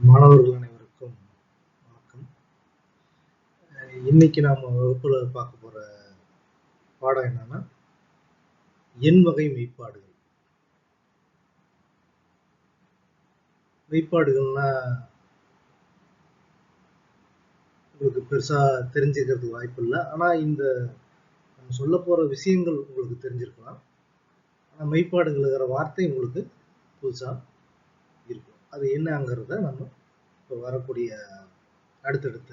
மாணவர்கள் அனைவருக்கும் வணக்கம். இன்னைக்கு நாம வகுப்புல பார்க்க போற பாடம் என்னன்னா எண் வகை மெய்ப்பாடுகள். மெய்ப்பாடுகள்னா உங்களுக்கு பெருசா தெரிஞ்சுக்கிறதுக்கு வாய்ப்பு இல்லை. ஆனால் இந்த நம்ம சொல்ல போற விஷயங்கள் உங்களுக்கு தெரிஞ்சிருக்கலாம். ஆனால் மெய்ப்பாடுகள்ங்கிற வார்த்தை உங்களுக்கு புதுசாக அது என்னங்கிறத நம்ம இப்போ வரக்கூடிய அடுத்தடுத்த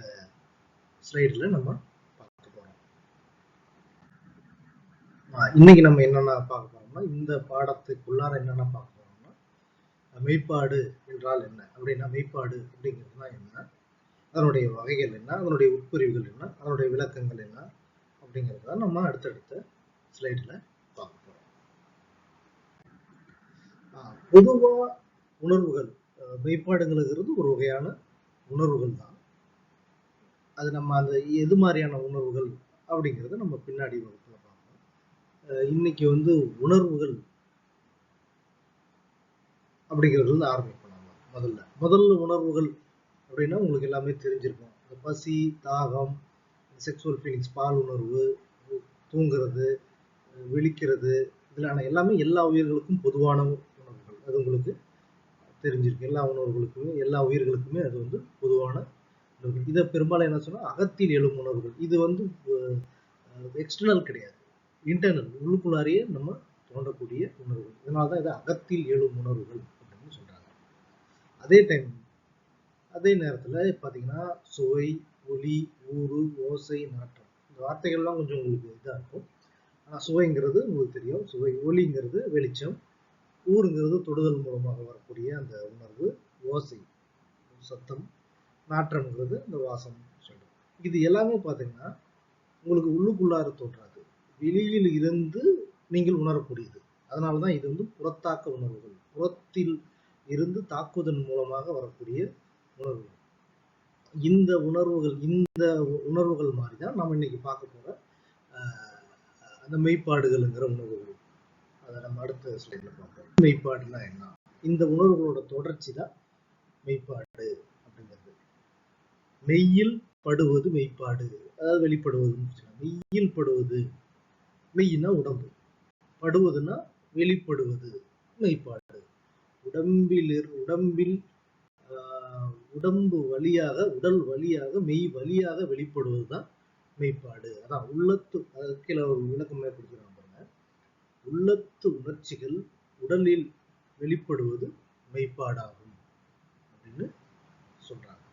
ஸ்லைடில் நம்ம பார்க்க போகிறோம் இன்னைக்கு நம்ம என்னென்ன பார்க்க போறோம்னா இந்த பாடத்துக்குள்ளார என்னென்ன பார்க்க போறோம்னா மெய்ப்பாடு என்றால் என்ன? அப்படின்னா மெய்ப்பாடு அப்படிங்கிறதுனா என்ன? அதனுடைய வகைகள் என்ன? அதனுடைய உட்பிரிவுகள் என்ன? அதனுடைய விளக்கங்கள் என்ன? அப்படிங்கிறத நம்ம அடுத்தடுத்த ஸ்லைடில் பார்க்க போகிறோம் பொதுவாக உணர்வுகள் அஹ் மெய்ப்பாடுங்கிறது ஒரு வகையான உணர்வுகள் தான். அது நம்ம அந்த எது மாதிரியான உணர்வுகள் அப்படிங்கிறத நம்ம பின்னாடி வகுப்பில் பார்ப்போம். இன்னைக்கு வந்து உணர்வுகள் அப்படிங்கிறது வந்து ஆரம்பிப்போம் நம்ம முதல்ல. முதல்ல உணர்வுகள் அப்படின்னா உங்களுக்கு எல்லாமே தெரிஞ்சிருக்கும். இந்த பசி தாகம் செக்ஸுவல் ஃபீலிங்ஸ் பால் உணர்வு தூங்குறது விழிக்கிறது இதிலான எல்லாமே எல்லா உயிர்களுக்கும் பொதுவான உணர்வுகள். அது உங்களுக்கு தெரிஞ்சிருக்கு எல்லா உணர்வுகளுக்குமே எல்லா உயிர்களுக்குமே அது வந்து பொதுவான இதை பெரும்பாலும் என்ன சொன்னால் அகத்தில் எழும் உணர்வுகள். இது வந்து எக்ஸ்டர்னல் கிடையாது. இன்டர்னல் உள்ளுக்குள்ளாரியே நம்ம தோன்றக்கூடிய உணர்வுகள். இதனால தான் இதை அகத்தில் எழும் உணர்வுகள் அப்படின்னு சொல்கிறாங்க அதே டைம் அதே நேரத்தில் பார்த்தீங்கன்னா சுவை ஒளி ஊறு ஓசை நாற்றம். இந்த வார்த்தைகள்லாம் கொஞ்சம் உங்களுக்கு இதாக இருக்கும். ஆனால் சுவைங்கிறது உங்களுக்கு தெரியும். சுவை ஒலிங்கிறது வெளிச்சம். ஊருங்கிறது தொடுதல் மூலமாக வரக்கூடிய அந்த உணர்வு ஓசை சத்தம் நாற்றம்ங்கிறது இந்த வாசம் சொல்லும் இது எல்லாமே பார்த்தீங்கன்னா உங்களுக்கு உள்ளுக்குள்ளார தோன்றாது. வெளியில் இருந்து நீங்கள் உணரக்கூடியது. அதனால தான் இது வந்து புறத்தாக்க உணர்வுகள். புறத்தில் இருந்து தாக்குவதன் மூலமாக வரக்கூடிய உணர்வுகள். இந்த உணர்வுகள் இந்த உணர்வுகள் மாதிரி தான் நம்ம இன்னைக்கு பார்க்க போகிற அந்த மெய்ப்பாடுகள்ங்கிற உணர்வுகள். அதை நம்ம அடுத்த ஸ்லைடில் பார்ப்போம். மெய்ப்பாடுனா என்ன? இந்த உணர்வுகளோட தொடர்ச்சி தான் மெய்ப்பாடு அப்படிங்கிறது. மெய்யில் படுவது மெய்ப்பாடு. அதாவது வெளிப்படுவதுன்னு மெய்யில் படுவது. மெய்னா உடம்பு. படுவதுன்னா வெளிப்படுவது. மெய்ப்பாடு. உடம்பில் இரு- உடம்பில் ஆஹ், உடம்பு வழியாக உடல் வழியாக மெய் வழியாக வெளிப்படுவது தான் மெய்ப்பாடு. அதான் உள்ளத்து அதாவது விளக்கமே ஒரு உள்ளத்து உணர்ச்சிகள் உடலில் வெளிப்படுவது மெய்ப்பாடாகும் அப்படின்னு சொல்றாங்க.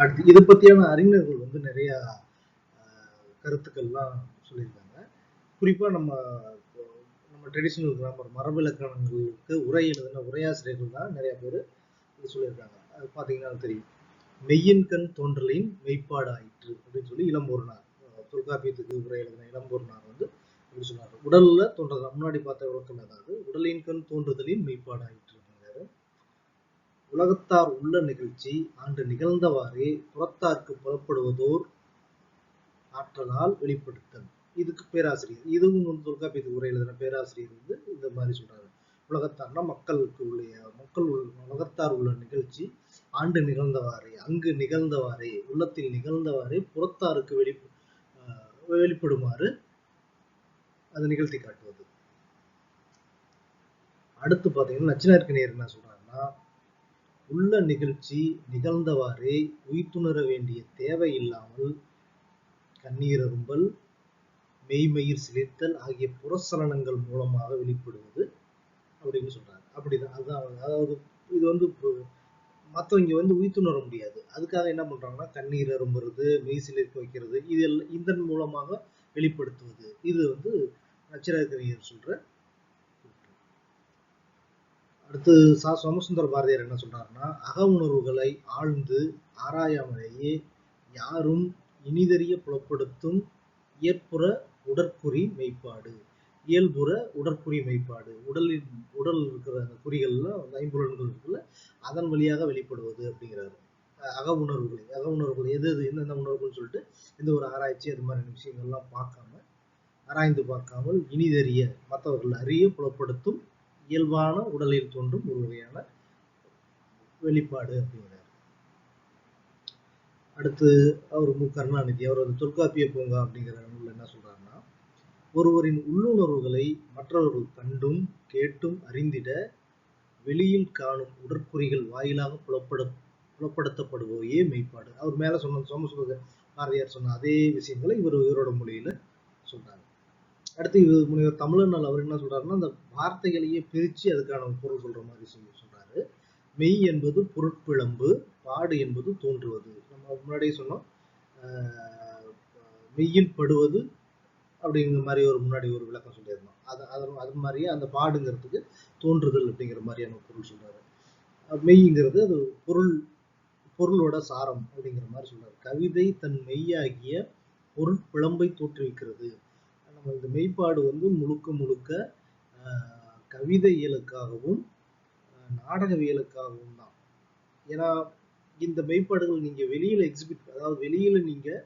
அடுத்து இதை பத்தியான அறிஞர்கள் வந்து நிறைய கருத்துக்கள்லாம் சொல்லியிருக்காங்க. குறிப்பா நம்ம இப்போ நம்ம ட்ரெடிஷ்னல் கிராமர் மரபிலக்கணங்களுக்கு உரை எழுதின உரையாசிரியர்கள் தான் நிறைய பேர் இது சொல்லியிருக்காங்க. அது பார்த்தீங்கன்னா தெரியும். மெய்யின் கண் தோன்றலின் மெய்ப்பாடு ஆயிற்று அப்படின்னு சொல்லி இளம்பூர்னார் தொல்காப்பியத்துக்கு உரை எழுதின இளம்பூர்னார் அப்படின்னு சொல்றாரு உடல்ல தோன்றதா முன்னாடி பார்த்த விளக்கம் அதாவது உடலின் கண் தோன்றுதலின் மெய்ப்பாடு இருக்கிறாரு உலகத்தார் உள்ள நிகழ்ச்சி ஆண்டு நிகழ்ந்தவாறே புறத்தார்க்கு புறப்படுவதோர் ஆற்றலால் வெளிப்படுத்தல். இதுக்கு பேராசிரியர். இதுவும் வந்து தொல்காப்பியத்துக்கு உரை எழுதின பேராசிரியர் வந்து இந்த மாதிரி சொல்றாரு. உலகத்தார்னா மக்களுக்கு உள்ள மக்கள் உள் உலகத்தார் உள்ள நிகழ்ச்சி ஆண்டு நிகழ்ந்தவாறே அங்கு நிகழ்ந்தவாறே உள்ளத்தில் நிகழ்ந்தவாறே புறத்தாருக்கு வெளி வெளிப்படுமாறு அது நிகழ்த்தி காட்டுவது. அடுத்து பார்த்தீங்கன்னா நச்சினார்க்கணியர் என்ன சொல்றாருன்னா உள்ள நிகழ்ச்சி நிகழ்ந்தவாறே உய்த்துணர வேண்டிய தேவை இல்லாமல் கண்ணீரரும்பல் மெய்மயிர் சிலிர்த்தல் ஆகிய புறசலனங்கள் மூலமாக வெளிப்படுவது அப்படின்னு சொல்றாரு. அப்படிதான். அதுதான் அதாவது இது வந்து மற்றவங்க வந்து உயிர்த்துணர முடியாது. அதுக்காக என்ன பண்றாங்கன்னா கண்ணீர் அரும்புறது மெய் சிலிர்க்க வைக்கிறது இதெல்லாம் இதன் மூலமாக வெளிப்படுத்துவது. இது வந்து நச்சிராக்கரியர் சொல்ற. அடுத்து சா சோமசுந்தர பாரதியார் என்ன சொல்றாருன்னா அக உணர்வுகளை ஆழ்ந்து ஆராயாமலேயே யாரும் இனிதறிய புலப்படுத்தும் இயற்புற உடற்குறி மெய்ப்பாடு. இயல்புற உடற்குறி மெய்ப்பாடு. உடலின் உடல் இருக்கிற அந்த குறிகள்ல ஐம்புலன்கள் இருக்குல்ல அதன் வழியாக வெளிப்படுவது அப்படிங்கிறாரு. அக உணர்வுகளை அக உணர்வுகள் எது எது எந்தெந்த உணர்வுகள்னு சொல்லிட்டு இந்த ஒரு ஆராய்ச்சி அது மாதிரி விஷயங்கள்லாம் பார்க்காம ஆராய்ந்து பார்க்காமல் இனிதறிய மற்றவர்கள் அறிய புலப்படுத்தும் இயல்பான உடலில் தோன்றும் ஒரு வகையான வெளிப்பாடு அப்படிங்கிறார். அடுத்து அவர் மு. கருணாநிதி அவர் வந்து தொல்காப்பிய பூங்கா அப்படிங்கிற நூல்ல என்ன சொல்றாருன்னா ஒருவரின் உள்ளுணர்வுகளை மற்றவர்கள் கண்டும் கேட்டும் அறிந்திட வெளியில் காணும் உடற்குறிகள் வாயிலாக புலப்பட புலப்படுத்தப்படுவோயே மெய்ப்பாடு. அவர் மேல சொன்ன சோமசுபத பாரதியார் சொன்ன அதே விஷயங்களை இவர் இவரோட மொழியில சொல்றாங்க. அடுத்து இவர் முனைவர் தமிழன் அவர் என்ன சொல்றாருன்னா அந்த வார்த்தைகளையே பிரித்து அதுக்கான பொருள் சொல்ற மாதிரி சொல்லி சொல்றாரு. மெய் என்பது பொருட்பிழம்பு பாடு என்பது தோன்றுவது. நம்ம முன்னாடியே சொன்னோம். மெய்யில் படுவது அப்படிங்கிற மாதிரி ஒரு முன்னாடி ஒரு விளக்கம் சொல்லியிருந்தோம். அது அது அது மாதிரியே அந்த பாடுங்கிறதுக்கு தோன்றுதல் அப்படிங்கிற மாதிரியான பொருள் சொல்றாரு. மெய்ங்கிறது அது பொருள் பொருளோட சாரம் அப்படிங்கிற மாதிரி சொல்றாரு. கவிதை தன் மெய்யாகிய பொருள் பிழம்பை தோற்றுவிக்கிறது. இந்த மெய்ப்பாடு வந்து முழுக்க முழுக்க கவிதையலுக்காகவும் நாடகவியலுக்காகவும் தான். ஏன்னா இந்த மெய்ப்பாடுகள் நீங்கள் வெளியில் எக்ஸிபிட் அதாவது வெளியில் நீங்கள்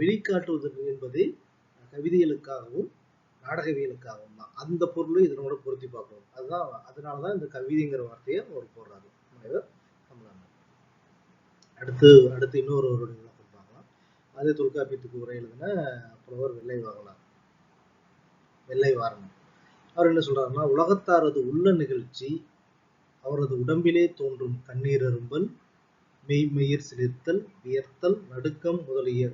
வெளிக்காட்டுவது என்பதை கவிதைகளுக்காகவும் நாடகவியலுக்காகவும் தான். அந்த பொருளை இதனோட பொருத்தி பார்க்கணும். அதுதான் அதனாலதான் இந்த கவிதைங்கிற வார்த்தையை அவர் போடுறாரு. முனைவர் தமிழன் அடுத்து அடுத்து இன்னொரு ஒரு விளக்கம் பார்க்கலாம். அதே தொல்காப்பியத்துக்கு உரை எழுதின புலவர் வெள்ளை வாங்கலாம் வெள்ளை வாரணம். அவர் என்ன சொல்றாருன்னா உலகத்தாரது உள்ள நிகழ்ச்சி அவரது உடம்பிலே தோன்றும் கண்ணீர் அரும்பல் மெய்மெயிர் சிலிர்த்தல் வியர்த்தல் நடுக்கம் முதலிய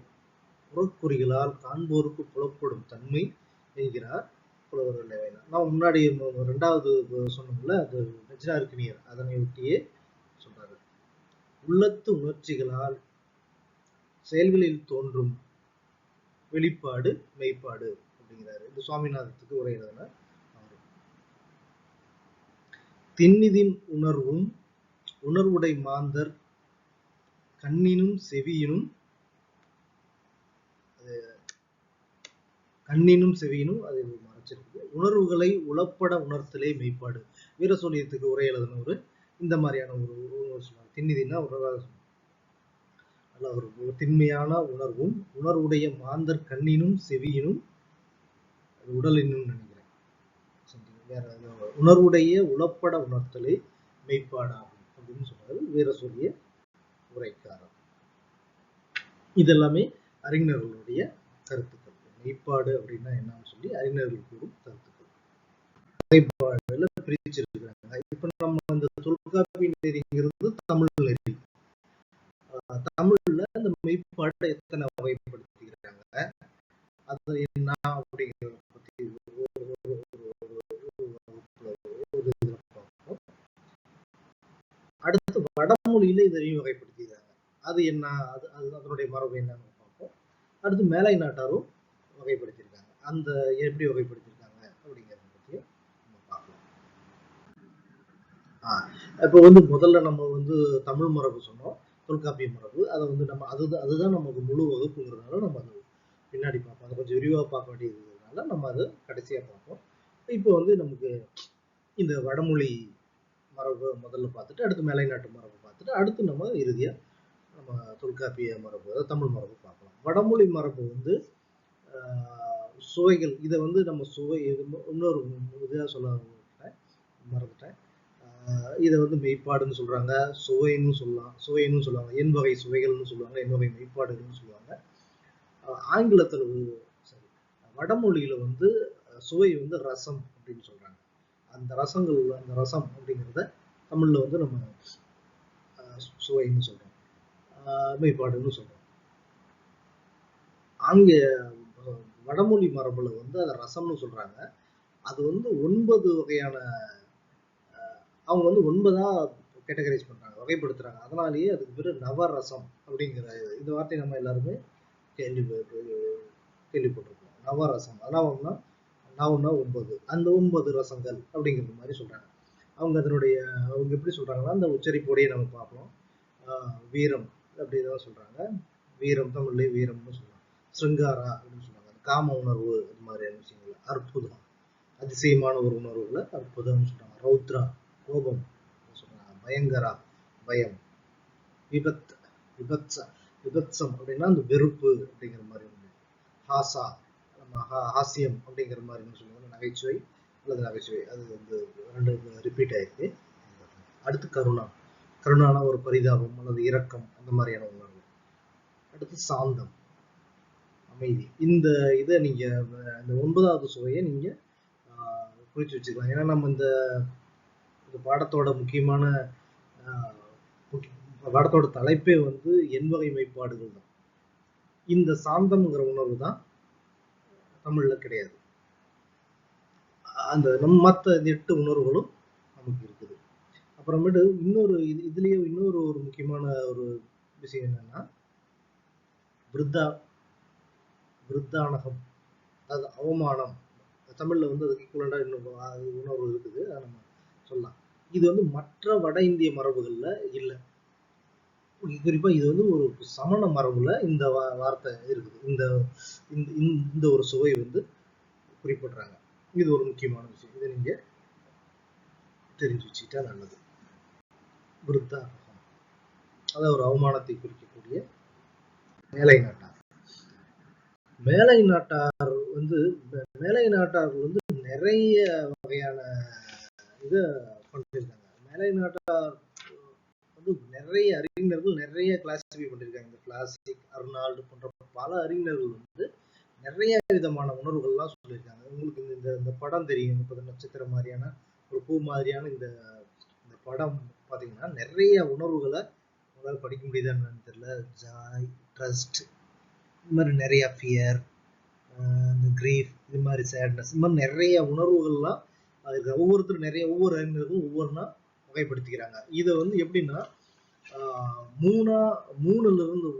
புறக்குறிகளால் காண்போருக்கு புலப்படும் தன்மை என்கிறார் புலவர் வெள்ளைவேலர். நான் முன்னாடி ரெண்டாவது சொன்னோம்ல அது நெஞ்சினார்க்கினியர் அதனை ஒட்டியே சொல்றாரு. உள்ளத்து உணர்ச்சிகளால் செயல்களில் தோன்றும் வெளிப்பாடு மெய்ப்பாடு. அப்படிங்கிறாரு இந்த சுவாமிநாதத்துக்கு உரை எழுதினார் அவரு உணர்வும் உணர்வுடை மாந்தர் கண்ணினும் செவியினும் அது கண்ணினும் செவியினும் அது மறைச்சிருக்கு உணர்வுகளை உளப்பட உணர்த்தலே மெய்ப்பாடு. வீரசோழியத்துக்கு உரை எழுதின ஒரு இந்த மாதிரியான ஒரு சொன்னார் திண்ணிதின்னா உணர்வாக நல்ல ஒரு திண்மையான உணர்வும் உணர்வுடைய மாந்தர் கண்ணினும் செவியினும் உடல் இன்னும் நினைக்கிறேன். வேற உணர்வுடைய உளப்பட உணர்த்தலே மெய்ப்பாடாகும் அப்படின்னு சொல்றாரு வீரசூரிய உரைக்காரர் இதெல்லாமே அறிஞர்களுடைய கருத்துக்கள். மெய்ப்பாடு அப்படின்னா என்னன்னு சொல்லி அறிஞர்கள் கூறும் கருத்துக்கள். மெய்ப்பாடுல பிரிச்சிருக்கிறாங்க. இப்ப நம்ம அந்த தொல்காப்பி நெறிங்கிறது தமிழ் நெறி ஆஹ் தமிழ்ல அந்த மெய்ப்பாடு எத்தனை வகைப்படுத்திக்கிறாங்க? அது என்ன அப்படிங்கிற பத்தி ஒரு ஒரு- ஒரு- ஒரு- ஒரு வகுப்புல ஒரு இதுல பார்ப்போம் அடுத்து வடமொழியில இதையும் வகைப்படுத்திக்கிறாங்க. அது என்ன? அது அது அதனுடைய மரபு என்னன்னு பார்ப்போம். அடுத்து மேலை நாட்டாரும் வகைப்படுத்தியிருக்காங்க. அந்த எப்படி வகைப்படுத்தியிருக்காங்க அப்படிங்கிறத பற்றியும் நம்ம பார்க்கலாம். ஆஹ் இப்போ வந்து முதல்ல நம்ம வந்து தமிழ் மரபு சொன்னோம். தொல்காப்பிய மரபு. அதை வந்து நம்ம அதுதான் அதுதான் நமக்கு முழு வகுப்புங்கிறதுனால நம்ம அது பின்னாடி பார்ப்போம். அதை கொஞ்சம் விரிவாக பார்க்க வேண்டியதுனால நம்ம அதை கடைசியாக பார்ப்போம். இப்போ வந்து நமக்கு இந்த வடமொழி மரபு முதல்ல பார்த்துட்டு அடுத்து மேலை நாட்டு மரபு பார்த்துட்டு அடுத்து நம்ம இறுதியாக நம்ம தொல்காப்பிய மரபு அதாவது தமிழ் மரபு பார்க்கலாம். வடமொழி மரபு வந்து சுவைகள். இதை வந்து நம்ம சுவை இன்னொரு இதாக சொல்ல மறந்துட்டேன் இதை வந்து மெய்ப்பாடுன்னு சொல்கிறாங்க சுவைன்னு சொல்லலாம் சுவைன்னு சொல்லுவாங்க. என் வகை சுவைகள்னு சொல்லுவாங்க என் வகை மெய்ப்பாடுகள்னு சொல்லுவாங்க. ஆங்கிலத்தில் சரி வடமொழியில் வந்து சுவை வந்து ரசம் அப்படின்னு சொல்கிறாங்க அந்த ரசங்கள் அந்த ரசம் அப்படிங்கிறத தமிழில் வந்து நம்ம சுவைன்னு சொல்றோம். மெய்ப்பாடுன்னு சொல்றோம். ஆங்க வடமொழி மரபுல வந்து அதை ரசம்னு சொல்றாங்க. அது வந்து ஒன்பது வகையான அவங்க வந்து ஒன்பதா கேட்டகரைஸ் பண்றாங்க வகைப்படுத்துறாங்க. அதனாலேயே அதுக்கு பேர் நவரசம் அப்படிங்கிற இந்த வார்த்தை நம்ம எல்லாருமே கேள்வி கேள்விப்பட்டிருக்கோம். நவரசம். நவம்னா நவம்னா ஒன்பது. அந்த ஒன்பது ரசங்கள் அப்படிங்கிற மாதிரி சொல்றாங்க. அவங்க அதனுடைய அவங்க எப்படி சொல்றாங்கன்னா அந்த உச்சரிப்போடையே நம்ம பார்ப்போம். வீரம் அப்படின்னு தான் சொல்கிறாங்க வீரம் தமிழ்லயே வீரம்னு சொல்கிறாங்க சிருங்காரா அப்படின்னு சொல்கிறாங்க காம உணர்வு இது மாதிரியான விஷயங்கள். அற்புதம். அதிசயமான ஒரு உணர்வுகளை அற்புதம்னு சொல்கிறாங்க ரௌத்ரா கோபம் சொல்கிறாங்க பயங்கரா பயம். விபத் விபத்ச விபத்சம் அப்படின்னா அந்த வெறுப்பு அப்படிங்கிற மாதிரி ஒன்று ஹாசா நம்ம ஹா- ஹாஸ்யம் அப்படிங்கிற மாதிரி ஒண்ணு சொல்லுவாங்க. நகைச்சுவை அல்லது நகைச்சுவை. அது வந்து ரெண்டு ரிப்பீட் ஆயிருக்கு. அடுத்து கருணா. கருணான ஒரு பரிதாபம் அல்லது இரக்கம் அந்த மாதிரியான உணர்வு. அடுத்து சாந்தம் அமைதி. இந்த இதை நீங்க இந்த ஒன்பதாவது சுவையை நீங்க குறித்து வச்சுக்கலாம். ஏன்னா நம்ம இந்த இந்த பாடத்தோட முக்கியமான பாடத்தோட தலைப்பே வந்து எண்வகை மெய்ப்பாடுகள் தான். இந்த சாந்தம்ங்கிற உணர்வு தான் தமிழில் கிடையாது. அந்த நம்ம மற்ற எட்டு உணர்வுகளும் நமக்கு அப்புறமேட்டு இன்னொரு இது இதுலேயும் இன்னொரு ஒரு முக்கியமான ஒரு விஷயம் என்னன்னா விருத்தா விருத்தானகம் அது அவமானம். தமிழில் வந்து அதுக்கு ஈக்குவலண்டாக இன்னும் உணர்வு இருக்குது அதை நம்ம சொல்லலாம். இது வந்து மற்ற வட இந்திய மரபுகளில் இல்லை. குறிப்பாக இது வந்து ஒரு சமண மரபுல இந்த வா- வார்த்தை இருக்குது. இந்த இந்த- இந்த ஒரு சுவை வந்து குறிப்பிடுறாங்க. இது ஒரு முக்கியமான விஷயம். இதை நீங்கள் தெரிஞ்சு வச்சுக்கிட்டா நல்லது. விருத்தானகம் அது ஒரு அவமானத்தை குறிக்கக்கூடிய மேலை நாட்டார். மேலை நாட்டார் வந்து மேலை நாட்டார்கள் வந்து நிறைய வகையான இதை பண்ணிருக்காங்க மேலை நாட்டார் வந்து நிறைய அறிஞர்கள் நிறைய கிளாசிஃபை பண்ணிருக்காங்க இந்த கிளாசிக் அர்னால்டு போன்ற பல அறிஞர்கள் வந்து நிறைய விதமான உணர்வுகள்லாம் சொல்லியிருக்காங்க. உங்களுக்கு இந்த- இந்த இந்த படம் தெரியும். முப்பது நட்சத்திரம் மாதிரியான ஒரு பூ மாதிரியான இந்த படம் பார்த்தீங்கன்னா நிறைய உணர்வுகளை உங்களால் படிக்க முடியுதா என்னன்னு தெரியல. ஜாய் ட்ரஸ்ட் இது மாதிரி நிறைய ஃபியர் இந்த கிரீஃப் இது மாதிரி சேட்னஸ் இந்த மாதிரி நிறைய உணர்வுகள்லாம் அதுக்கு ஒவ்வொருத்தரும் நிறைய ஒவ்வொரு அறிஞர்களும் ஒவ்வொன்றா வகைப்படுத்திக்கிறாங்க. இதை வந்து எப்படின்னா மூணா மூணுல இருந்து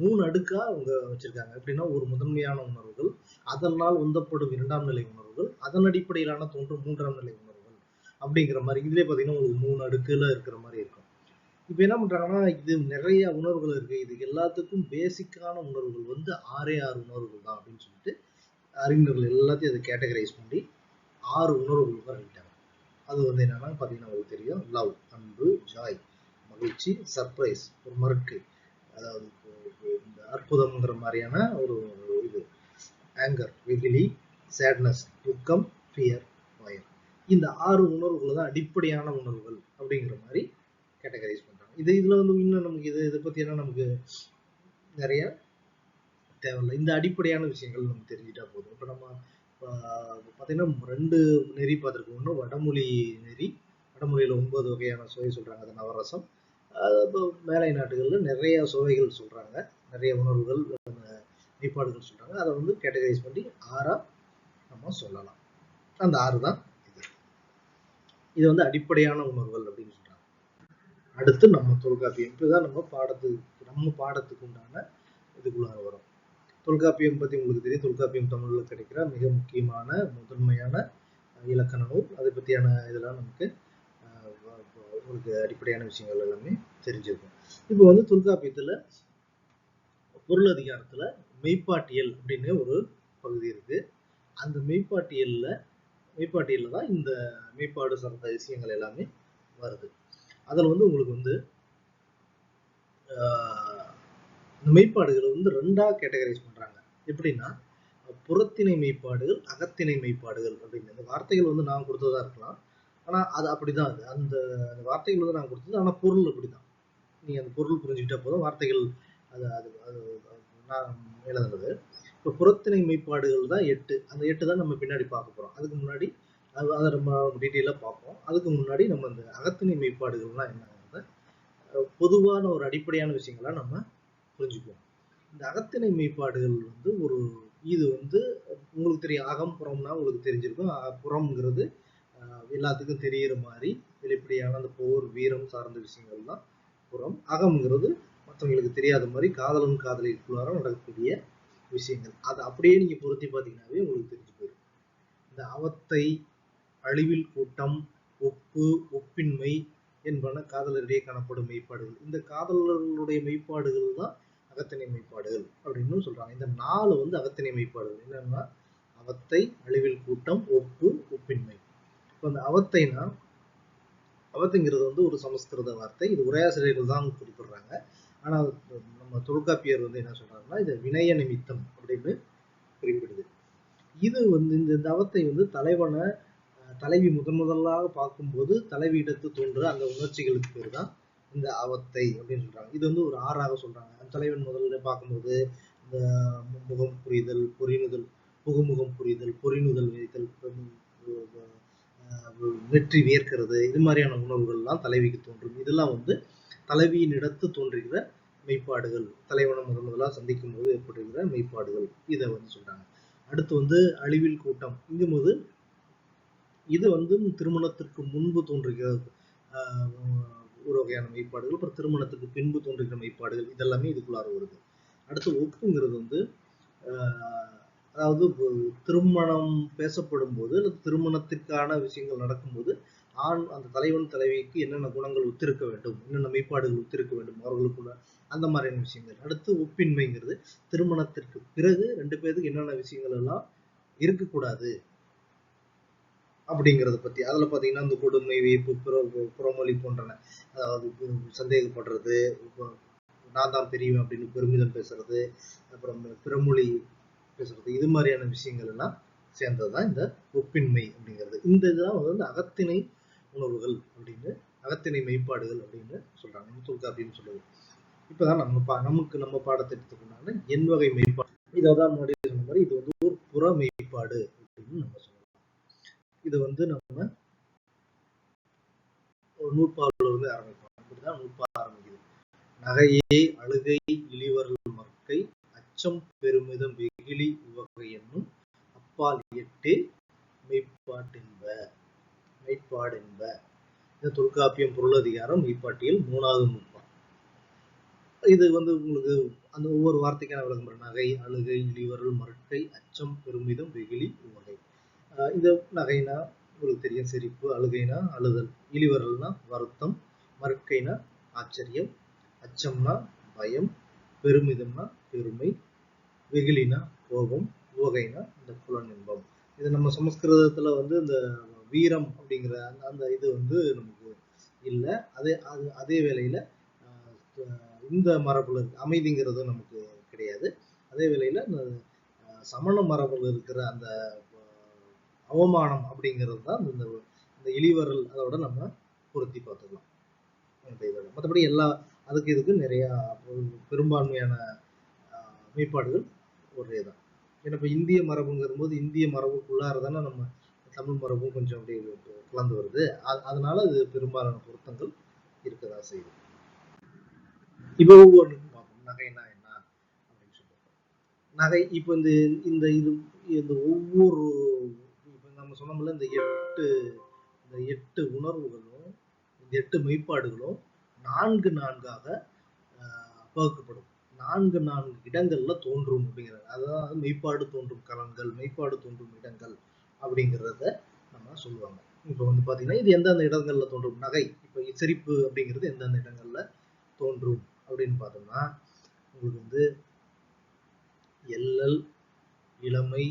மூணு அடுக்கா அவங்க வச்சிருக்காங்க. எப்படின்னா ஒரு முதன்மையான உணர்வுகள் அதனால் உந்தப்படும் இரண்டாம் நிலை உணர்வுகள் அதன் அடிப்படையிலான தோன்றும் மூன்றாம் நிலை உணர்வுகள். அப்படிங்கிற மாதிரி. இதுலேயே பார்த்தீங்கன்னா உங்களுக்கு மூணு அடுக்கில் இருக்கிற மாதிரி இருக்கும். இப்போ என்ன பண்ணுறாங்கன்னா இது நிறைய உணர்வுகள் இருக்குது இது எல்லாத்துக்கும் பேசிக்கான உணர்வுகள் வந்து ஆறே ஆறு உணர்வுகள் தான் அப்படின்னு சொல்லிட்டு அறிஞர்கள் எல்லாத்தையும் அதை கேட்டகரைஸ் பண்ணி ஆறு உணர்வுகள் பண்ணிட்டாங்க அது வந்து என்னென்னா பார்த்தீங்கன்னா உங்களுக்கு தெரியும். லவ் அன்பு ஜாய் மகிழ்ச்சி சர்ப்ரைஸ் ஒரு மறுக்கு. அதாவது இந்த அற்புதம்ங்கிற மாதிரியான ஒரு இது. ஆங்கர் வெகிலி சேட்னஸ் துக்கம் ஃபியர் இந்த ஆறு உணர்வுகள் தான் அடிப்படையான உணர்வுகள் அப்படிங்கிற மாதிரி கேட்டகரைஸ் பண்றாங்க. இது இதுல வந்து இன்னும் நமக்கு இது இதை பத்தி எல்லாம் நமக்கு நிறைய தேவையில்லை. இந்த அடிப்படையான விஷயங்கள் நம்ம தெரிஞ்சுட்டா போதும். இப்போ நம்ம பார்த்தீங்கன்னா ரெண்டு நெறி பார்த்துருக்கோம். ஒன்று வடமொழி நெறி. வடமொழியில் ஒன்பது வகையான சுவை சொல்கிறாங்க அது நவரசம். இப்போ மேலை நாடுகளில் நிறைய சுவைகள் சொல்கிறாங்க நிறைய உணர்வுகள் அஹ், சொல்கிறாங்க அதை வந்து கேட்டகரைஸ் பண்ணி ஆறாக நம்ம சொல்லலாம். அந்த ஆறு தான் இது வந்து அடிப்படையான உணர்வுகள் அப்படின்னு சொல்றாங்க. அடுத்து நம்ம தொல்காப்பியம். இப்பதான் நம்ம பாடத்துக்கு நம்ம பாடத்துக்கு உண்டான இதுக்குள்ளார வரும். தொல்காப்பியம் பத்தி உங்களுக்கு தெரியும். தொல்காப்பியம் தமிழ்ல கிடைக்கிற மிக முக்கியமான முதன்மையான இலக்கண நூல். அதை பத்தியான இதெல்லாம் நமக்கு உங்களுக்கு அடிப்படையான விஷயங்கள் எல்லாமே தெரிஞ்சிருக்கும். இப்போ வந்து தொல்காப்பியத்துல பொருள் அதிகாரத்துல மெய்ப்பாட்டியல் அப்படின்னு ஒரு பகுதி இருக்கு. அந்த மெய்ப்பாட்டியல்ல மெய்ப்பாட்டியல்ல தான் இந்த மெய்ப்பாடு சார்ந்த விஷயங்கள் எல்லாமே வருது. அதில் வந்து உங்களுக்கு வந்து ஆஹ், இந்த மெய்ப்பாடுகளை வந்து ரெண்டா கேட்டகரைஸ் பண்றாங்க. எப்படின்னா புறத்திணை மெய்ப்பாடுகள் அகத்திணை மெய்ப்பாடுகள் அப்படின்னு. இந்த வார்த்தைகள் வந்து நான் கொடுத்ததா இருக்கலாம். ஆனா அது அப்படிதான். அது அந்த வார்த்தைகள் வந்து நான் கொடுத்தது ஆனால் பொருள் அப்படிதான். நீங்க அந்த பொருள் புரிஞ்சுக்கிட்டா போதும். வார்த்தைகள் அது அது அது நான் எழுதுனது. இப்போ புறத்திணை மெய்ப்பாடுகள் தான் எட்டு. அந்த எட்டு தான் நம்ம பின்னாடி பார்க்க போகிறோம் அதுக்கு முன்னாடி அது அதை நம்ம டீட்டெயிலாக பார்ப்போம். அதுக்கு முன்னாடி நம்ம இந்த அகத்திணை மெய்ப்பாடுகள்லாம் என்னங்கிறத பொதுவான ஒரு அடிப்படையான விஷயங்களா நம்ம புரிஞ்சுக்குவோம். இந்த அகத்திணை மெய்ப்பாடுகள் வந்து ஒரு இது வந்து உங்களுக்கு தெரியும். அகம் புறம்னா உங்களுக்கு தெரிஞ்சிருக்கும். புறம்ங்கிறது எல்லாத்துக்கும் தெரியிற மாதிரி வெளிப்படையான அந்த போர் வீரம் சார்ந்த விஷயங்கள் தான் புறம். அகம்ங்கிறது மற்றவங்களுக்கு தெரியாத மாதிரி காதலன் காதலிக்குள்ளார நடக்கக்கூடிய விஷயங்கள். அதை அப்படியே நீங்க பொருத்தி பார்த்தீங்கன்னாவே உங்களுக்கு தெரிஞ்சு போயிடும். இந்த அவத்தை அழிவில் கூட்டம் ஒப்பு ஒப்பின்மை என்பன காதலரிடையே காணப்படும் மெய்ப்பாடுகள். இந்த காதலர்களுடைய மெய்ப்பாடுகள் தான் அகத்திணை மெய்ப்பாடுகள் அப்படின்னு சொல்றாங்க. இந்த நாலு வந்து அகத்திணை மெய்ப்பாடுகள். என்னன்னா அவத்தை அழிவில் கூட்டம் ஒப்பு ஒப்பின்மை. இப்போ அந்த அவத்தைனா அவத்தைங்கிறது வந்து ஒரு சமஸ்கிருத வார்த்தை. இது உரையாசிரியர்கள் தான் குறிப்பிடுறாங்க. ஆனால் நம்ம தொல்காப்பியர் வந்து என்ன சொல்றாங்கன்னா இது வினய நிமித்தம் அப்படின்னு குறிப்பிடுது. இது வந்து இந்த இந்த அவத்தை வந்து தலைவனை தலைவி முதன் முதலாக பார்க்கும்போது தலைவியிடத்து தோன்ற அந்த உணர்ச்சிகளுக்கு பேர் தான் இந்த அவத்தை அப்படின்னு சொல்றாங்க. இது வந்து ஒரு ஆறாக சொல்றாங்க. அந்த தலைவன் முதல்ல பார்க்கும்போது இந்த முகம் புரிதல் பொறிணுதல் புகுமுகம் புரிதல் பொறிணுதல் வைத்தல் வெற்றி வியர்க்கிறது இது மாதிரியான உணர்வுகள்லாம் தலைவிக்கு தோன்றும். இதெல்லாம் வந்து தலைவியின் இடத்து தோன்றுகிற மெய்ப்பாடுகள் தலைவனை முதன் முதலாக சந்திக்கும் போது ஏற்படுகிற மெய்ப்பாடுகள் இதை வந்து சொல்றாங்க. அடுத்து வந்து அழிவில் கூட்டம். இங்கும்போது இது வந்து திருமணத்திற்கு முன்பு தோன்றுகிற ஆஹ் ஒரு வகையான மெய்ப்பாடுகள் அப்புறம் திருமணத்துக்கு பின்பு தோன்றுகிற மெய்ப்பாடுகள் இதெல்லாமே இதுக்குள்ளார வருது. அடுத்து ஒப்புங்கிறது வந்து ஆஹ் அதாவது திருமணம் பேசப்படும் போது அல்லது திருமணத்திற்கான விஷயங்கள் நடக்கும்போது ஆண் அந்த தலைவன் தலைவிக்கு என்னென்ன குணங்கள் ஒத்திருக்க வேண்டும் என்னென்ன மெய்ப்பாடுகள் ஒத்திருக்க வேண்டும் அவர்களுக்குள்ள அந்த மாதிரியான விஷயங்கள். அடுத்து ஒப்பின்மைங்கிறது. திருமணத்திற்கு பிறகு ரெண்டு பேருக்கு என்னென்ன விஷயங்கள் எல்லாம் இருக்கக்கூடாது அப்படிங்கிறத பத்தி. அதுல பாத்தீங்கன்னா இந்த கொடுமை வேப்பு புறமொழி போன்றன. அதாவது சந்தேகப்படுறது நான் தான் பெரியவன் அப்படின்னு பெருமிதம் பேசுறது அப்புறம் பிறமொழி பேசுறது இது மாதிரியான விஷயங்கள் எல்லாம் சேர்ந்ததுதான் இந்த ஒப்பின்மை அப்படிங்கிறது. இந்த இதுதான் வந்து அகத்திணை உணர்வுகள் அப்படின்னு அகத்திணை மெய்ப்பாடுகள் அப்படின்னு சொல்றாங்க. முத்துல்கா அப்படின்னு சொல்லுது இப்பதான் நம்ம பா நமக்கு நம்ம பாடத்திட்டத்துக்குண்டான என் வகை மெய்ப்பாடு. இதான் முன்னாடி சொன்ன மாதிரி இது வந்து ஒரு புற மெய்ப்பாடு அப்படின்னு நம்ம சொல்லலாம். இது வந்து நம்ம ஒரு நூற்பாவில் ஆரம்பிப்போம். அப்படிதான் நூற்பா ஆரம்பிக்குது. நகையே அழுகை இழிவர்கள் மற்கை அச்சம் பெருமிதம் வெகிலி உவகை என்னும் அப்பால் எட்டு மெய்ப்பாட்டென்ப மெய்ப்பாடென்ப. இந்த தொல்காப்பியம் பொருளதிகாரம் மெய்ப்பாட்டியல் மூணாவது இது வந்து உங்களுக்கு அந்த ஒவ்வொரு வார்த்தைக்கான விளக்கம் நகை அழுகை இழிவர்கள் மறுக்கை அச்சம் பெருமிதம் வெகுளி உவகை. இந்த நகைனா உங்களுக்கு தெரியும். சிரிப்பு அழுகைனா அழுதல் இழிவரல்னா வருத்தம் மறுக்கைனா ஆச்சரியம் அச்சம்னா பயம் பெருமிதம்னா பெருமை வெகுளினா கோபம் உவகைனா இந்த புலனின்பம் இது நம்ம சமஸ்கிருதத்துல வந்து இந்த வீரம் அப்படிங்கிற அந்த அந்த இது வந்து நமக்கு இல்லை. அதே அது அதே வேளையில இந்த மரபுல அமைதிங்கிறது நமக்கு கிடையாது. அதே வேளையில் இந்த சமண மரபில் இருக்கிற அந்த அவமானம் அப்படிங்கிறது தான் இந்த இந்த இழிவரல் அதோட நம்ம பொருத்தி பார்த்துக்கலாம். இதோட மற்றபடி எல்லா அதுக்கு இதுக்கு நிறையா பெரும்பான்மையான மேம்பாடுகள் ஒரே தான். ஏன்னா இப்போ இந்திய மரபுங்கிற போது இந்திய மரபுக்குள்ளார தானே நம்ம தமிழ் மரபும் கொஞ்சம் அப்படி கலந்து வருது. அதனால இது பெரும்பாலான பொருத்தங்கள் இருக்கதான் செய்யுது. இப்போ ஒவ்வொன்றுக்கும் பார்ப்போம் நகைனா என்ன அப்படின்னு சொல்லுவோம் நகை இப்போ இந்த இந்த இது இந்த ஒவ்வொரு இப்போ நம்ம சொன்னோம்ல இந்த எட்டு இந்த எட்டு உணர்வுகளும் இந்த எட்டு மெய்ப்பாடுகளும் நான்கு நான்காக பகுக்கப்படும். நான்கு நான்கு இடங்கள்ல தோன்றும் அப்படிங்கிறது. அதாவது மெய்ப்பாடு தோன்றும் கலன்கள் மெய்ப்பாடு தோன்றும் இடங்கள் அப்படிங்கிறத நம்ம சொல்லுவாங்க. இப்போ வந்து பார்த்தீங்கன்னா இது எந்தெந்த இடங்கள்ல தோன்றும்? நகை. இப்போ சிரிப்பு அப்படிங்கிறது எந்தெந்த இடங்கள்ல தோன்றும்? அப்படின்னு பார்த்தோம்னா உங்களுக்கு வந்து எல்லல் இளமை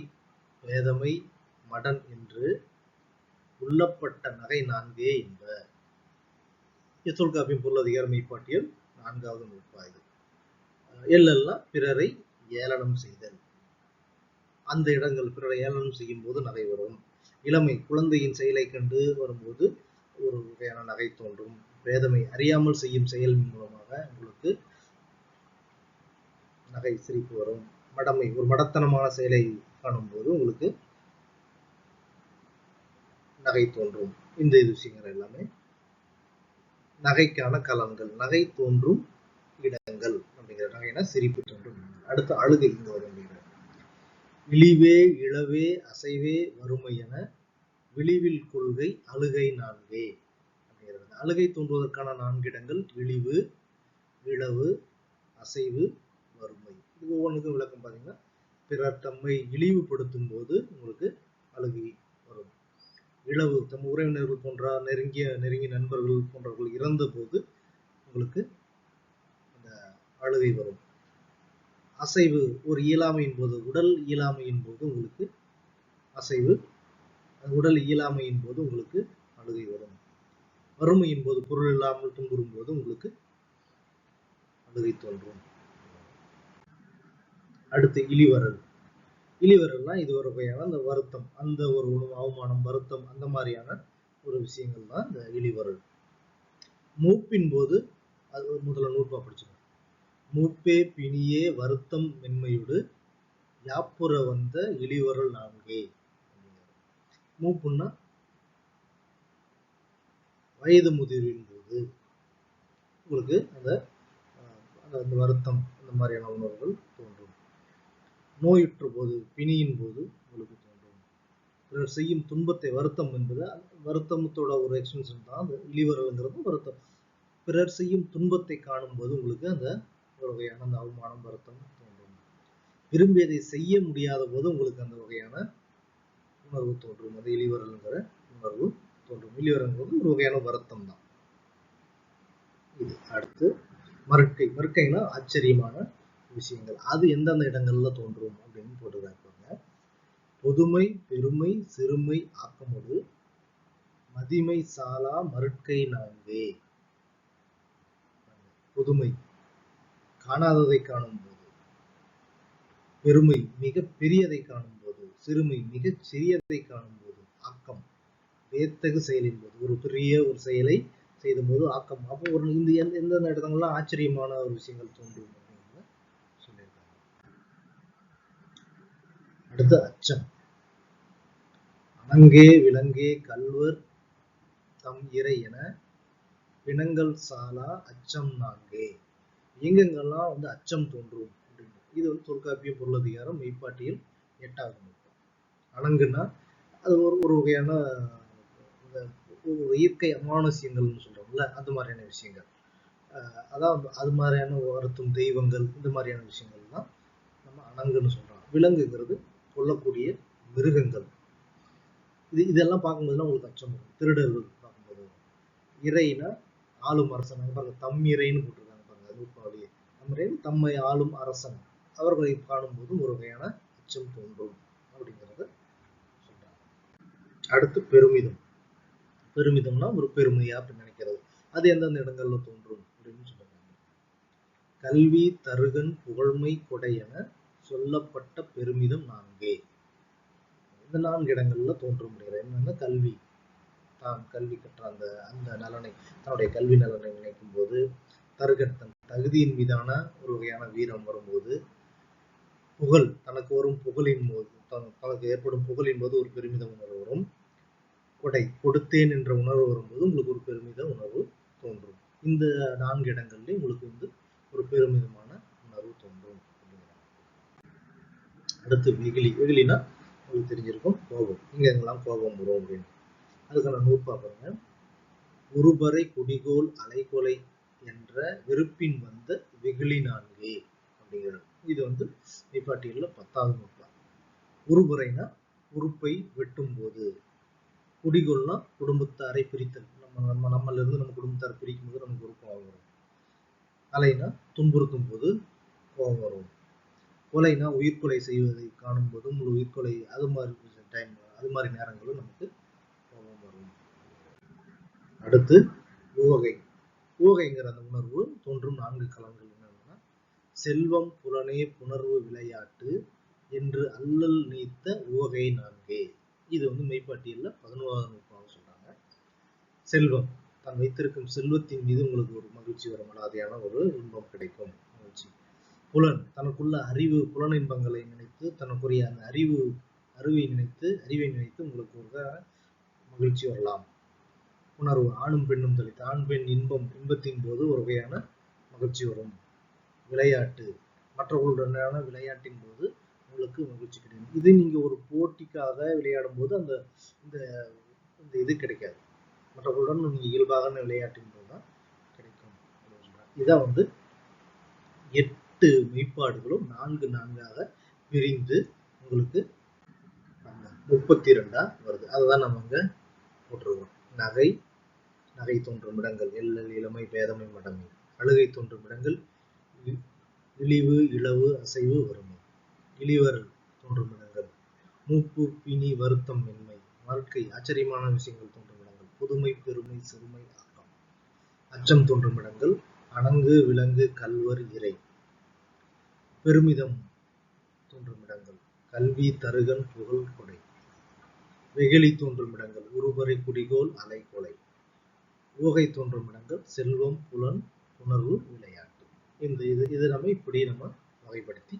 வேதமை மடன் என்று உள்ளப்பட்ட நகை நான்கே என்ப தொல்காப்பியம் பொருளதிகார மெய்ப்பாட்டியல் நான்காவது நூற்பா இது பிறரை ஏளனம் செய்தல். அந்த இடங்கள் பிறரை ஏளனம் செய்யும் போது நகை வரும். இளமை குழந்தையின் செயலை கண்டு வரும்போது ஒரு வகையான நகை தோன்றும். வேதமை அறியாமல் செய்யும் செயல் மூலமாக உங்களுக்கு நகை சிரிப்பு வரும். மடமை ஒரு மடத்தனமான செயலை காணும்போது உங்களுக்கு நகை தோன்றும். இந்த இது விஷயங்கள் எல்லாமே நகைக்கான கலன்கள் நகை தோன்றும் இடங்கள் அப்படிங்கிற நகைனா சிரிப்பு தோன்றும். அடுத்து அழுகை இங்கு வரும் அப்படிங்கிற. இழிவே இளவே அசைவே வறுமை என விழிவில் கொள்கை அழுகை நான்கே. அழுகை தோன்றுவதற்கான நான்கு இடங்கள் இழிவு இழவு அசைவு வறுமை. இது ஒவ்வொன்றுக்கும் விளக்கம் பார்த்தீங்கன்னா பிறர் தம்மை இழிவுபடுத்தும் போது உங்களுக்கு அழுகை வரும். இழவு தம் உறவினர்கள் போன்ற நெருங்கிய நெருங்கிய நண்பர்கள் போன்றவர்கள் இறந்த போது உங்களுக்கு அந்த அழுகை வரும். அசைவு ஒரு இயலாமையின் போது உடல் இயலாமையின் போது உங்களுக்கு அசைவு உடல் இயலாமையின் போது உங்களுக்கு அழுகை வரும். வறுமையின் போது பொருள் இல்லாமல் துன்புறும் போது உங்களுக்கு அழுகை தோன்றும். அடுத்து இழிவரல் இழிவரல்னா இது ஒரு வகையான அந்த வருத்தம் அந்த ஒரு அவமானம் வருத்தம் அந்த மாதிரியான ஒரு விஷயங்கள் தான் இந்த இழிவரல் மூப்பின் போது அது முதல்ல நூற்பா படிச்சுக்கணும் மூப்பே பிணியே வருத்தம் மென்மையோடு யாப்புற வந்த இழிவரல் நான்கே. மூப்புன்னா வயது முதிர்வின் போது உங்களுக்கு அந்த அந்த வருத்தம் அந்த மாதிரியான உணர்வுகள் தோன்றும். நோயுற்ற போது பிணியின் போது உங்களுக்கு தோன்றும். பிறர் செய்யும் துன்பத்தை வருத்தம் என்பது வருத்தமத்தோட ஒரு எக்ஸ்டென்ஷன் தான். அந்த இழிவரவுங்கிறது வருத்தம். பிறர் செய்யும் துன்பத்தை காணும் போது உங்களுக்கு அந்த ஒரு வகையான அந்த அவமானம் வருத்தம் தோன்றும். விரும்பியதை செய்ய முடியாத போது உங்களுக்கு அந்த வகையான உணர்வு தோன்றும். அந்த இழிவரல்ங்கிற உணர்வு தோன்றும் இழிவரல்ங்கிறது ஒரு வகையான வருத்தம் தான் இது அடுத்து மறுக்கை. மறுக்கைனா ஆச்சரியமான விஷயங்கள். அது எந்தெந்த இடங்கள்ல தோன்றும் அப்படின்னு போட்டுருக்காங்க பொதுமை பெருமை சிறுமை ஆக்கமுடு மதிமை சாலா மறுக்கை நான்கே. புதுமை காணாததை காணும் போது பெருமை மிக பெரியதை காணும் போது சிறுமை மிக சிறியதை காணும் போது ஆக்கம். வேத்தகு செயலின் போது ஒரு பெரிய ஒரு செயலை செய்த போது ஆக்கம். அப்போ ஒரு இந்த எந்த எந்தெந்த இடத்துலாம் ஆச்சரியமான ஒரு விஷயங்கள் தோன்றும் அப்படின்னு சொல்லியிருக்காங்க. அடுத்து அச்சம். அணங்கே விலங்கே கல்வர் தம் இறை என பிணங்கள் சாலா அச்சம் நான்கே எங்கெங்கெல்லாம் வந்து அச்சம் தோன்றும் அப்படின்னு. இது வந்து தொல்காப்பிய பொருளதிகாரம் மெய்ப்பாட்டியில் எட்டாவது நூற்பாடு அணங்குன்னா அது ஒரு ஒரு வகையான இயற்கை அமானுஷ்யங்கள்னு சொல்றோம்ல அந்த மாதிரியான விஷயங்கள். அதான் அது மாதிரியான வருத்தும் தெய்வங்கள் இந்த மாதிரியான விஷயங்கள் தான் நம்ம அணங்குன்னு சொல்றோம். விலங்குங்கிறது கொல்லக்கூடிய மிருகங்கள். இது இதெல்லாம் பார்க்கும்போதுலாம் உங்களுக்கு அச்சம் வரும். திருடர்கள் பார்க்கும்போது இறைனா ஆளும் அரசன் பாருங்க தம் இறைன்னு போட்டிருக்காங்க பாருங்க அது தம் இறை தம்மை ஆளும் அரசன். அவர்களை காணும்போது ஒரு வகையான அச்சம் தோன்றும் அப்படிங்கிறத சொல்றாங்க. அடுத்து பெருமிதம். பெருமிதம்னா ஒரு பெருமையா அப்படின்னு நினைக்கிறது. அது எந்தெந்த இடங்கள்ல தோன்றும் அப்படின்னு சொல்லுவாங்க கல்வி தருகன் புகழ்மை கொடை என சொல்லப்பட்ட பெருமிதம் நான்கே. இந்த நான்கு இடங்கள்ல தோன்றும் முடிகிறது என்னன்னா கல்வி. தான் கல்வி கற்ற அந்த அந்த நலனை தன்னுடைய கல்வி நலனை நினைக்கும் போது தருகன் தன் தகுதியின் மீதான ஒரு வகையான வீரம் வரும்போது புகழ் தனக்கு வரும் புகழின் போது தனக்கு ஏற்படும் புகழின் போது ஒரு பெருமிதம் உணர்வு வரும். கொடை கொடுத்தேன் என்ற உணர்வு வரும்போது உங்களுக்கு ஒரு பெருமித உணர்வு தோன்றும். இந்த நான்கு இடங்கள்லேயும் உங்களுக்கு வந்து ஒரு பெருமிதமான உணர்வு தோன்றும் அடுத்து வெகுளி வெகுளினா உங்களுக்கு தெரிஞ்சிருக்கும் கோபம். இங்கே எங்கெல்லாம் கோபம் வரும் அப்படின்னு. அதுக்கான நூற்பா பாருங்க. ஒருபறை குடிகோல் அலைகொலை என்ற வெறுப்பின் வந்த வெகுளி நான்கு அப்படிங்கிறது இது வந்து நிப்பாட்டியல்ல பத்தாவது நூற்பா உருபுறைனா உறுப்பை வெட்டும் போது குடிகொள்னா குடும்பத்தாரை பிரித்தல். நம்ம நம்ம நம்மள இருந்து நம்ம குடும்பத்தாரை பிரிக்கும் போது நமக்கு ஒரு கோபம் வரும். அலைனா துன்புறுத்தும் போது கோபம் வரும். கொலைனா உயிர்கொலை செய்வதை காணும் போதும் உயிர்கொலை அது மாதிரி டைம் அது மாதிரி நேரங்களும் நமக்கு கோபம் வரும். அடுத்து ஊகை. ஊகைங்கிற அந்த உணர்வு தோன்றும் நான்கு களங்கள் என்னன்னா செல்வம் புலனே புணர்வு விளையாட்டு என்று அல்லல் நீத்த ஊகை நான்கே பட்டியலில் பதினோராவது நூற்பாக சொல்கிறாங்க செல்வம் தான் வைத்திருக்கும் செல்வத்தின் மீது உங்களுக்கு ஒரு மகிழ்ச்சி வரும். அலாதையான ஒரு இன்பம் கிடைக்கும். மகிழ்ச்சி. புலன் தனக்குள்ள அறிவு புலன் இன்பங்களை நினைத்து தனக்குரிய அந்த அறிவு அறிவை நினைத்து அறிவை நினைத்து உங்களுக்கு ஒரு மகிழ்ச்சி வரலாம். உணர்வு ஆணும் பெண்ணும் தெளித்து ஆண் பெண் இன்பம் இன்பத்தின் போது ஒரு வகையான மகிழ்ச்சி வரும். விளையாட்டு மற்றவர்களுடனான விளையாட்டின் போது உங்களுக்கு மகிழ்ச்சி கிடைக்கும் இது நீங்க ஒரு போட்டிக்காக விளையாடும் போது அந்த இந்த இந்த இது கிடைக்காது. மற்றவர்களுடன் நீங்கள் இயல்பாக விளையாட்டின் போது தான் கிடைக்கும். இதான் வந்து எட்டு மெய்ப்பாடுகளும் நான்கு நான்காக பிரிந்து உங்களுக்கு முப்பத்தி ரெண்டாக வருது. அதுதான் நம்ம இங்க போட்டிருக்கோம் நகை நகை தோன்றும் இடங்கள் எல்லல் இளமை பேதமை மடமை. அழுகை தோன்றும் இடங்கள் இழிவு இளவு அசைவு வறுமை. இழிவர் தோன்றும் இடங்கள் மூப்பு பிணி வருத்தம் மென்மை. வாழ்க்கை ஆச்சரியமான விஷயங்கள் தோன்றும் இடங்கள் புதுமை பெருமை சிறுமை ஆக்கம். அச்சம் தோன்றும் இடங்கள் அணங்கு விலங்கு கல்வர் இறை. பெருமிதம் தோன்றும் இடங்கள் கல்வி தருகன் புகழ் கொடை. வெகுளி தோன்றும் இடங்கள் உருவரை குடிகோல் அலை கொலை. ஊகை தோன்றும் இடங்கள் செல்வம் புலன் உணர்வு விளையாட்டு. இந்த இது இது நம்ம இப்படி நம்ம வகைப்படுத்தி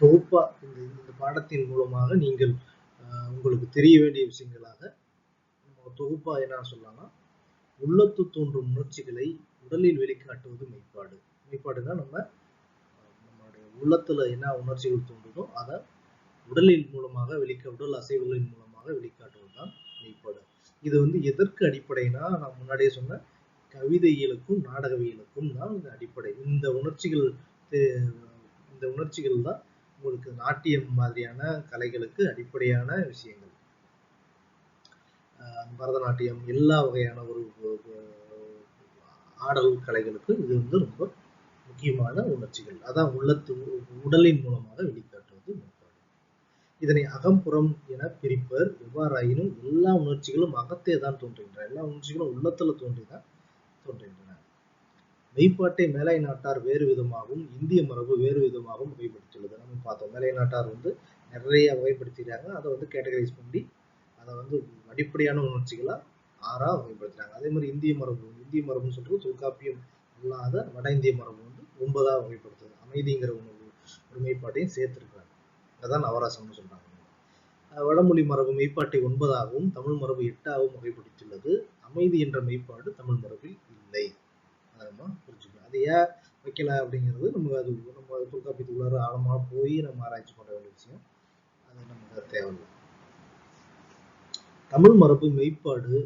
தொகுப்பா இந்த இந்த பாடத்தின் மூலமாக நீங்கள் உங்களுக்கு தெரிய வேண்டிய விஷயங்களாக நம்ம தொகுப்பா என்ன சொல்லலாம்னா உள்ளத்து தோன்றும் உணர்ச்சிகளை உடலில் வெளிக்காட்டுவது மெய்ப்பாடு. மெய்ப்பாடுனா நம்ம நம்மளுடைய உள்ளத்துல என்ன உணர்ச்சிகள் தோன்றுதோ அதை உடலின் மூலமாக வெளிக்க உடல் அசைவுகளின் மூலமாக வெளிக்காட்டுவது தான் மெய்ப்பாடு. இது வந்து எதற்கு அடிப்படைனா நான் முன்னாடியே சொன்ன கவிதைகளுக்கும் நாடகவியலுக்கும் தான் இந்த அடிப்படை. இந்த உணர்ச்சிகள் இந்த உணர்ச்சிகள் தான் உங்களுக்கு நாட்டியம் மாதிரியான கலைகளுக்கு அடிப்படையான விஷயங்கள். பரதநாட்டியம் எல்லா வகையான ஒரு ஆடல் கலைகளுக்கு இது வந்து ரொம்ப முக்கியமான உணர்ச்சிகள். அதான் உள்ளத்து உடலின் மூலமாக வெளிக்காட்டுவது மெய்ப்பாடு இதனை அகம்புறம் என பிரிப்பர். எவ்வாறாயினும் எல்லா உணர்ச்சிகளும் அகத்தே தான் தோன்றுகின்றன. எல்லா உணர்ச்சிகளும் உள்ளத்துல தோன்றிதான் தோன்றுகின்றன. மெய்ப்பாட்டை மேலை நாட்டார் வேறு விதமாகவும் இந்திய மரபு வேறு விதமாகவும் வகைப்படுத்தியுள்ளது. நம்ம பார்த்தோம். மேலை நாட்டார் வந்து நிறைய வகைப்படுத்திடுறாங்க அதை வந்து கேட்டகரைஸ் பண்ணி அதை வந்து அடிப்படையான உணர்ச்சிகளாக ஆறா வகைப்படுத்துறாங்க. அதே மாதிரி இந்திய மரபு இந்திய மரபுன்னு சொல்றது தொல்காப்பியம் இல்லாத வட இந்திய மரபு வந்து ஒன்பதா வகைப்படுத்துது. அமைதிங்கிற உணர்வு ஒரு மெய்ப்பாட்டையும் சேர்த்திருக்காங்க அதான் நவராசம்னு சொல்றாங்க. வடமொழி மரபு மெய்ப்பாட்டை ஒன்பதாகவும் தமிழ் மரபு எட்டாகவும் வகைப்படுத்தியுள்ளது. அமைதி என்ற மெய்ப்பாடு தமிழ் மரபில் இல்லை. அதை நம்ம புரிஞ்சுக்கணும் வைக்கல அப்படிங்கிறது நம்ம அது நம்ம தொல்காப்பியத்துக்குள்ளார ஆழமா போய் நம்ம ஆராய்ச்சி பண்ண வேண்டிய விஷயம். அது நமக்கு தேவையில்லை. தமிழ் மரபு மெய்ப்பாடு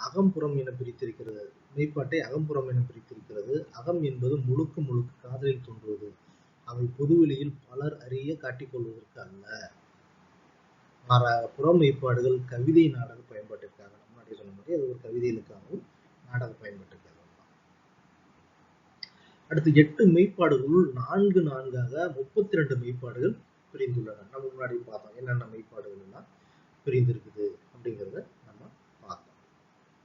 அகம்புறம் என பிரித்திருக்கிறது. மெய்ப்பாட்டை அகம்புறம் என பிரித்திருக்கிறது. அகம் என்பது முழுக்க முழுக்க காதலில் தோன்றுவது. அவை பொதுவெளியில் பலர் அறிய காட்டிக்கொள்வதற்கு அல்ல. மாறாக புறம் மெய்ப்பாடுகள் கவிதை நாடக பயன்பாட்டிற்காக. முன்னாடி சொன்ன மாதிரி அது ஒரு கவிதைகளுக்காகவும் நாடக பயன்பாட்டு அடுத்து எட்டு மெய்ப்பாடுகளுள் நான்கு நான்காக முப்பத்தி ரெண்டு மெய்ப்பாடுகள் பிரிந்துள்ளன. நம்ம முன்னாடி பார்த்தோம். என்னென்ன மெய்ப்பாடுகள் எல்லாம் பிரிந்திருக்குது அப்படிங்கிறத நம்ம பார்த்தோம்.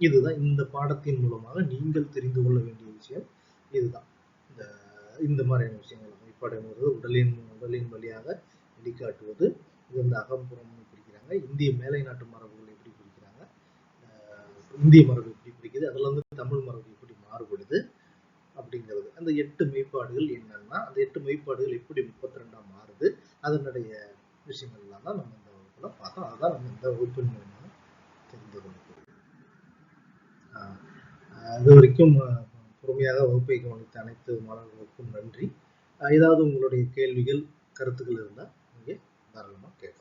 இதுதான் இந்த பாடத்தின் மூலமாக நீங்கள் தெரிந்து கொள்ள வேண்டிய விஷயம். இதுதான். இந்த இந்த மாதிரியான விஷயங்கள். மெய்ப்பாடுங்கிறது உடலின் உடலின் வழியாக வெளிக்காட்டுவது இது வந்து அகம்புறம்னு பிரிக்கிறாங்க. இந்திய மேலை நாட்டு மரபுகள் எப்படி பிரிக்கிறாங்க? இந்திய மரபு எப்படி பிடிக்குது அதுல வந்து தமிழ் மரபு எப்படி மாறுபடுது? அப்படிங்கிறது. அந்த எட்டு மெய்ப்பாடுகள் என்னன்னா அந்த எட்டு மெய்ப்பாடுகள் எப்படி முப்பத்தி ரெண்டா மாறுது அதனுடைய விஷயங்கள்லாம் தான் நம்ம இந்த வகுப்புல பார்த்தோம். அதுதான் நம்ம இந்த வகுப்பின் மூலமாக தெரிந்து கொள்ளக்கூடிய ஆஹ் ஆஹ் இது வரைக்கும் பொறுமையாக வகுப்பை கவனித்த அனைத்து மாணவர்களுக்கும் நன்றி. ஏதாவது உங்களுடைய கேள்விகள் கருத்துக்கள் இருந்தால் நீங்க தாராளமாக கேட்கலாம்.